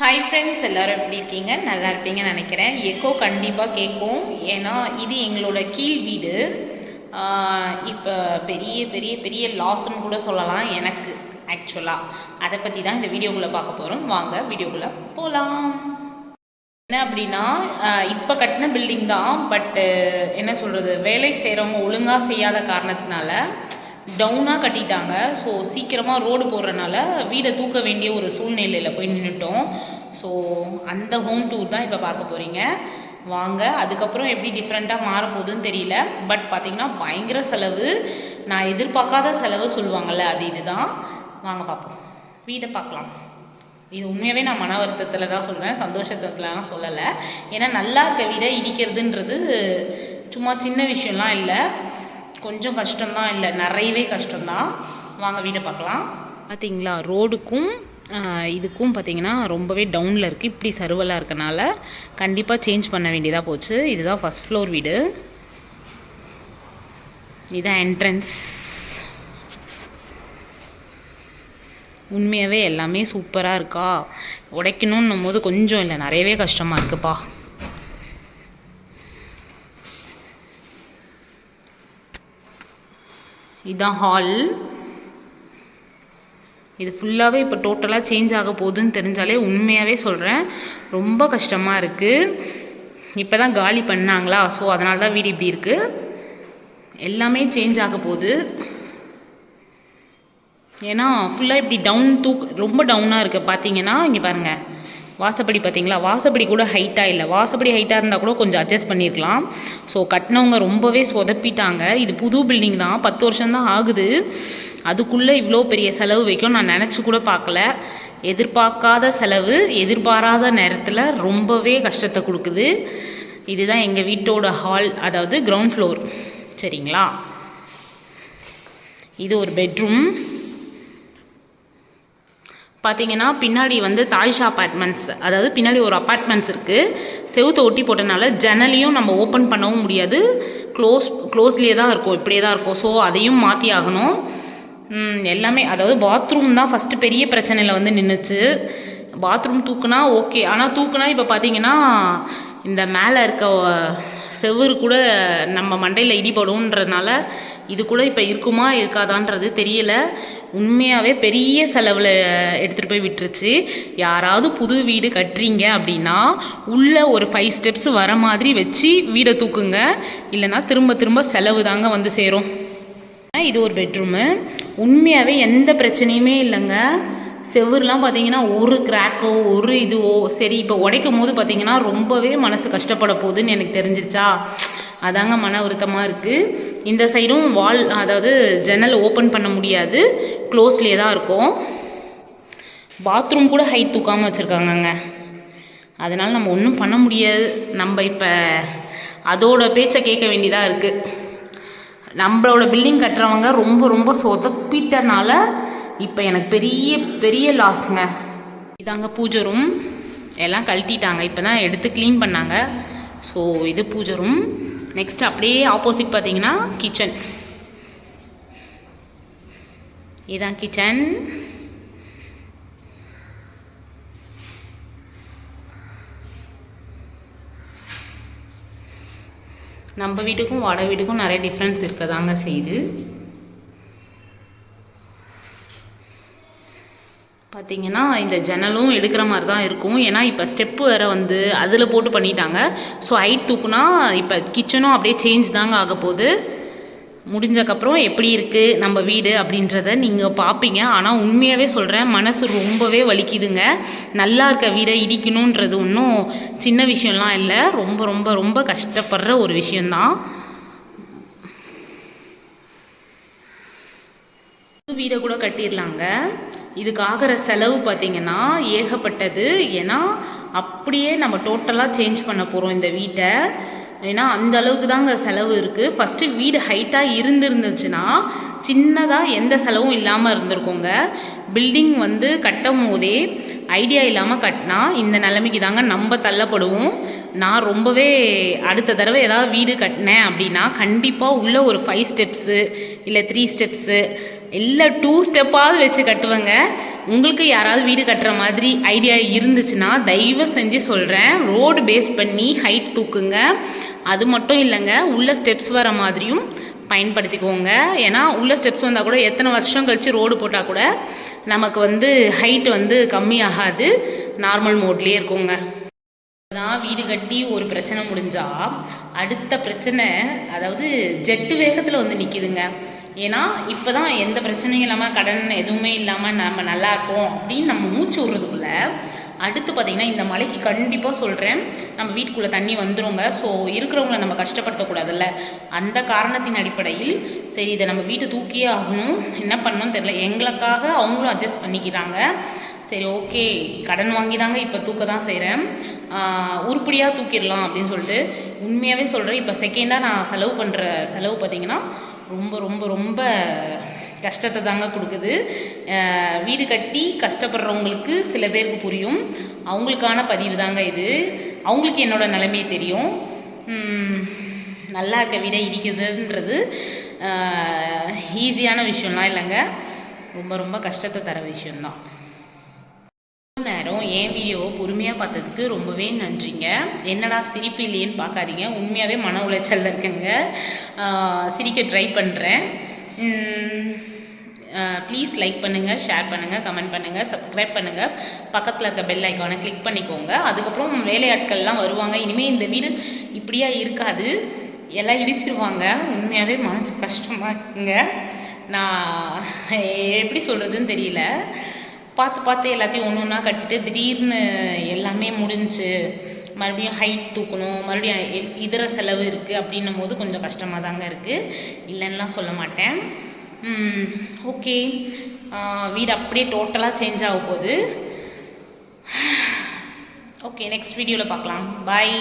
Hi friends எல்லோரும் எப்படி இருக்கீங்க? நல்லா இருப்பீங்கன்னு நினைக்கிறேன். எக்கோ கண்டிப்பாக கேட்கும். ஏன்னா இது எங்களோட கீழ் வீடு. இப்போ பெரிய பெரிய பெரிய லாஸ்ன்னு கூட சொல்லலாம். எனக்கு ஆக்சுவலாக அதை பற்றி தான் இந்த வீடியோக்குள்ளே பார்க்க போகிறோம் வாங்க வீடியோக்குள்ளே போகலாம் என்ன அப்படின்னா இப்போ கட்டின பில்டிங் தான். பட்டு என்ன சொல்கிறது வேலை செய்கிறவங்க ஒழுங்காக செய்யாத காரணத்தினால டவுனாக கட்டிட்டாங்க. ஸோ சீக்கிரமாக ரோடு போடுறனால வீடை தூக்க வேண்டிய ஒரு சூழ்நிலையில் போய் நின்றுட்டோம் ஸோ அந்த ஹோம் டூர் தான் இப்போ பார்க்க போகிறீங்க வாங்க அதுக்கப்புறம் எப்படி டிஃப்ரெண்ட்டாக மாறப்போகுதுன்னு தெரியல. பட் பார்த்திங்கன்னா பயங்கர செலவு. நான் எதிர்பார்க்காத செலவு சொல்லுவாங்கள்ல அது இதுதான். வாங்க பார்ப்போம். வீடை பார்க்கலாம். இது உண்மையாகவே நான் மன வருத்தத்தில் தான் சொல்லுவேன் சந்தோஷத்துலலாம் சொல்லலை. ஏன்னா நல்லா இருக்க வீடை இடிக்கிறதுன்றது சும்மா சின்ன விஷயம்லாம் இல்லை. கொஞ்சம் கஷ்டம்தான் இல்லை நிறையவே கஷ்டம்தான். வாங்க வீடை பார்க்கலாம். பார்த்தீங்களா ரோடுக்கும் இதுக்கும் பார்த்தீங்கன்னா ரொம்பவே டவுனில் இருக்குது இப்படி சருவலாக இருக்கனால கண்டிப்பாக சேஞ்ச் பண்ண வேண்டியதாக போச்சு. இதுதான் ஃபஸ்ட் ஃப்ளோர் வீடு. இதுதான் என்ட்ரன்ஸ் உண்மையாகவே எல்லாமே சூப்பராக இருக்கா? உடைக்கணுன்னும் போது கொஞ்சம் இல்லை நிறையவே கஷ்டமாக இருக்குப்பா. இதுதான் ஹால் இது ஃபுல்லாகவே இப்போ டோட்டலாக சேஞ்ச் ஆக போகுதுன்னு தெரிஞ்சாலே உண்மையாகவே சொல்கிறேன் ரொம்ப கஷ்டமாக இருக்குது இப்போ தான் காலி பண்ணாங்களா? ஸோ அதனால தான் வீடு இப்படி இருக்குது எல்லாமே சேஞ்ச் ஆக போகுது. ஏன்னா ஃபுல்லாக இப்படி டவுன் தூக் ரொம்ப டவுனாக இருக்குது பார்த்தீங்கன்னா இங்கே பாருங்கள் வாசப்படி பார்த்தீங்களா? வாசப்படி கூட ஹைட்டாக இல்லை. வாசப்படி ஹைட்டாக இருந்தால் கூட கொஞ்சம் அட்ஜஸ்ட் பண்ணியிருக்கலாம் ஸோ கட்டினவங்க ரொம்பவே சொதப்பிட்டாங்க. இது புது பில்டிங் தான். பத்து வருஷம்தான் ஆகுது. அதுக்குள்ளே இவ்வளோ பெரிய செலவு வைக்கும் நான் நினச்சி கூட பார்க்கல. எதிர்பார்க்காத செலவு எதிர்பாராத நேரத்தில் ரொம்பவே கஷ்டத்தை கொடுக்குது. இதுதான் எங்கள் வீட்டோட ஹால் அதாவது கிரவுண்ட் ஃப்ளோர் சரிங்களா? இது ஒரு பெட்ரூம் பார்த்தீங்கன்னா பின்னாடி வந்து தாய்ஷா அப்பார்ட்மெண்ட்ஸ் அதாவது பின்னாடி ஒரு அப்பார்ட்மெண்ட்ஸ் இருக்குது செவுத்தை ஒட்டி போட்டனால ஜன்னலையும் நம்ம ஓப்பன் பண்ணவும் முடியாது. க்ளோஸ் க்ளோஸ்லேயே தான் இருக்கும் இப்படியே தான் இருக்கும். ஸோ அதையும் மாற்றி ஆகணும். எல்லாமே அதாவது பாத்ரூம் தான் ஃபஸ்ட்டு பெரிய பிரச்சனையில் வந்து நின்றுச்சு பாத்ரூம் தூக்குனா ஓகே ஆனால் தூக்குனா இப்போ பார்த்தீங்கன்னா இந்த மேலே இருக்க செவ்வறு கூட நம்ம மண்டையில் இடிபடும்ன்றதுனால இது கூட இப்போ இருக்குமா இருக்காதான்றது தெரியல. உண்மையாகவே பெரிய செலவில் எடுத்துகிட்டு போய் விட்டுருச்சு. யாராவது புது வீடு கட்டுறீங்க அப்படின்னா உள்ளே ஒரு ஃபைவ் ஸ்டெப்ஸ் வர மாதிரி வச்சு வீடை தூக்குங்க. இல்லைனா திரும்ப திரும்ப செலவு தாங்க வந்து சேரும். இது ஒரு பெட்ரூமு உண்மையாகவே எந்த பிரச்சனையுமே இல்லைங்க. செவ்வறுலாம் பார்த்தீங்கன்னா ஒரு கிராக்கோ ஒரு இதுவோ சரி இப்போ உடைக்கும் போது பார்த்தீங்கன்னா ரொம்பவே மனசு கஷ்டப்பட போகுதுன்னு எனக்கு தெரிஞ்சிருச்சா? அதாங்க மன வருத்தமாக இருக்குது இந்த சைடும் வால் அதாவது ஜன்னல் ஓப்பன் பண்ண முடியாது. க்ளோஸ்லேயே தான் இருக்கும். பாத்ரூம் கூட ஹைட் தூக்காமல் வச்சுருக்காங்கங்க. அதனால் நம்ம ஒன்றும் பண்ண முடியாது. நம்ம இப்போ அதோட பேச்சை கேட்க வேண்டியதாக இருக்குது நம்மளோட பில்டிங் கட்டுறவங்க ரொம்ப ரொம்ப சொதப்பிட்டனால இப்போ எனக்கு பெரிய பெரிய லாஸுங்க இதாங்க பூஜை ரூம் எல்லாம் கழட்டிட்டாங்க. இப்போ தான் எடுத்து க்ளீன் பண்ணாங்க. ஸோ இது பூஜை ரூம் நெக்ஸ்ட் அப்படியே ஆப்போசிட் பார்த்தீங்கன்னா கிச்சன் இதுதான் கிச்சன் நம்ம வீட்டுக்கும் வாடகை வீட்டுக்கும் நிறைய டிஃப்ரென்ஸ் இருக்கதாங்க செய்யுது. பார்த்தீங்கன்னா இந்த ஜன்னலும் எடுக்கிற மாதிரி தான் இருக்கும். ஏன்னா இப்போ ஸ்டெப்பு வேறு வந்து அதில் போட்டு பண்ணிட்டாங்க. ஸோ ஹைட் தூக்குனா இப்போ கிச்சனும் அப்படியே சேஞ்ச் தாங்க ஆக போகுது. முடிஞ்சக்கப்புறம் எப்படி இருக்குது நம்ம வீடு அப்படின்றத நீங்கள் பார்ப்பீங்க ஆனால் உண்மையாகவே சொல்கிறேன் மனசு ரொம்பவே வலிக்குதுங்க. நல்லா இருக்க வீடை இடிக்கணுன்றது ஒன்றும் சின்ன விஷயம்லாம் இல்லை. ரொம்ப ரொம்ப ரொம்ப கஷ்டப்படுற ஒரு விஷயந்தான் வீடை கூட கட்டிடலாங்க இதுக்கு ஆகிற செலவு பார்த்திங்கன்னா ஏகப்பட்டது. ஏன்னா அப்படியே நம்ம டோட்டலாக சேஞ்ச் பண்ண போகிறோம் இந்த வீட்டை. ஏன்னா அந்த அளவுக்கு தாங்க செலவு இருக்குது ஃபஸ்ட்டு வீடு ஹைட்டாக இருந்துருந்துச்சுன்னா சின்னதாக எந்த செலவும் இல்லாமல் இருந்திருக்கோங்க. பில்டிங் வந்து கட்டும் போதே ஐடியா இல்லாமல் கட்டினா இந்த நிலைமைக்கு தாங்க நம்ம தள்ளப்படுவோம். நான் ரொம்பவே அடுத்த தடவை ஏதாவது வீடு கட்டினேன் அப்படின்னா கண்டிப்பாக உள்ள ஒரு ஃபைவ் ஸ்டெப்ஸு இல்லை த்ரீ ஸ்டெப்ஸு இல்லை டூ ஸ்டெப்பாவது வச்சு கட்டுவேங்க. உங்களுக்கு யாராவது வீடு கட்டுற மாதிரி ஐடியா இருந்துச்சுன்னா தயவு செஞ்சு சொல்கிறேன் ரோடு பேஸ் பண்ணி ஹைட் தூக்குங்க. அது மட்டும் இல்லைங்க உள்ள ஸ்டெப்ஸ் வர மாதிரியும் பயன்படுத்திக்கோங்க. ஏன்னா உள்ள ஸ்டெப்ஸ் வந்தால் கூட எத்தனை வருஷம் கழித்து ரோடு போட்டால் கூட நமக்கு வந்து ஹைட் வந்து கம்மி ஆகாது நார்மல் மோட்லேயே இருக்குங்க. நான் வீடு கட்டி ஒரு பிரச்சனை முடிஞ்சால் அடுத்த பிரச்சனை அதாவது ஜெட்டு வேகத்தில் வந்து நிற்கிதுங்க ஏன்னா இப்போ தான் எந்த பிரச்சனையும் இல்லாமல் கடன் எதுவுமே இல்லாமல் நம்ம நல்லா இருக்கோம் அப்படின்னு நம்ம மூச்சு விடுறதுக்குள்ள அடுத்து பார்த்திங்கன்னா இந்த மலைக்கு கண்டிப்பாக சொல்கிறேன் நம்ம வீட்டுக்குள்ளே தண்ணி வந்துருங்க. ஸோ இருக்கிறவங்கள நம்ம கஷ்டப்படுத்தக்கூடாதுல்ல. அந்த காரணத்தின் அடிப்படையில் சரி இதை நம்ம வீட்டை தூக்கியே ஆகணும். என்ன பண்ணணும்னு தெரியல. எங்களுக்காக அவங்களும் அட்ஜஸ்ட் பண்ணிக்கிறாங்க. சரி ஓகே கடன் வாங்கி தாங்க இப்போ தூக்க தான் செய்கிறேன் உருப்படியாக தூக்கிடலாம் அப்படின்னு சொல்லிட்டு உண்மையாகவே சொல்கிறேன் இப்போ செகண்டாக நான் செலவு பண்ணுற செலவு பார்த்திங்கன்னா ரொம்ப ரொம்ப ரொம்ப கஷ்டத்தை தாங்க கொடுக்குது. வீடு கட்டி கஷ்டப்படுறவங்களுக்கு சில பேருக்கு புரியும். அவங்களுக்கான பதிவு தாங்க இது. அவங்களுக்கு என்னோடய நிலைமையே தெரியும். நல்லா இருக்க வீடாக இடிக்குதுன்றது ஈஸியான விஷயம்லாம் இல்லைங்க. ரொம்ப ரொம்ப கஷ்டத்தை தர விஷயம்தான். இவ்வளவு என் வீடியோவை பொறுமையாக பார்த்ததுக்கு ரொம்பவே நன்றிங்க. என்னடா சிரிப்பு இல்லையேன்னு பார்க்காதீங்க. உண்மையாகவே மன உளைச்சலில் இருக்குங்க. சிரிக்க ட்ரை பண்ணுறேன் ப்ளீஸ் லைக் பண்ணுங்கள் ஷேர் பண்ணுங்கள் கமெண்ட் பண்ணுங்கள் சப்ஸ்கிரைப் பண்ணுங்கள் பக்கத்தில் இருக்க பெல் ஐக்கானை கிளிக் பண்ணிக்கோங்க. அதுக்கப்புறம் வேலையாட்கள்லாம் வருவாங்க. இனிமேல் இந்த வீடு இப்படியா இருக்காது. எல்லாம் இடிச்சிருவாங்க. உண்மையாகவே மனசு கஷ்டமாக இருக்குங்க. நான் எப்படி சொல்கிறதுன்னு தெரியல. பார்த்து பார்த்து எல்லாத்தையும் ஒன்று ஒன்றா கட்டிட்டு திடீர்னு எல்லாமே முடிஞ்சு மறுபடியும் ஹைட் தூக்கணும் மறுபடியும் இதர செலவு இருக்குது அப்படின்னும் போது கொஞ்சம் கஷ்டமாக தாங்க இருக்குது இல்லைன்னுலாம் சொல்ல மாட்டேன். ஓகே வீடு அப்படியே டோட்டலாக சேஞ்ச் ஆக போகுது. ஓகே நெக்ஸ்ட் வீடியோவில் பார்க்கலாம். பாய்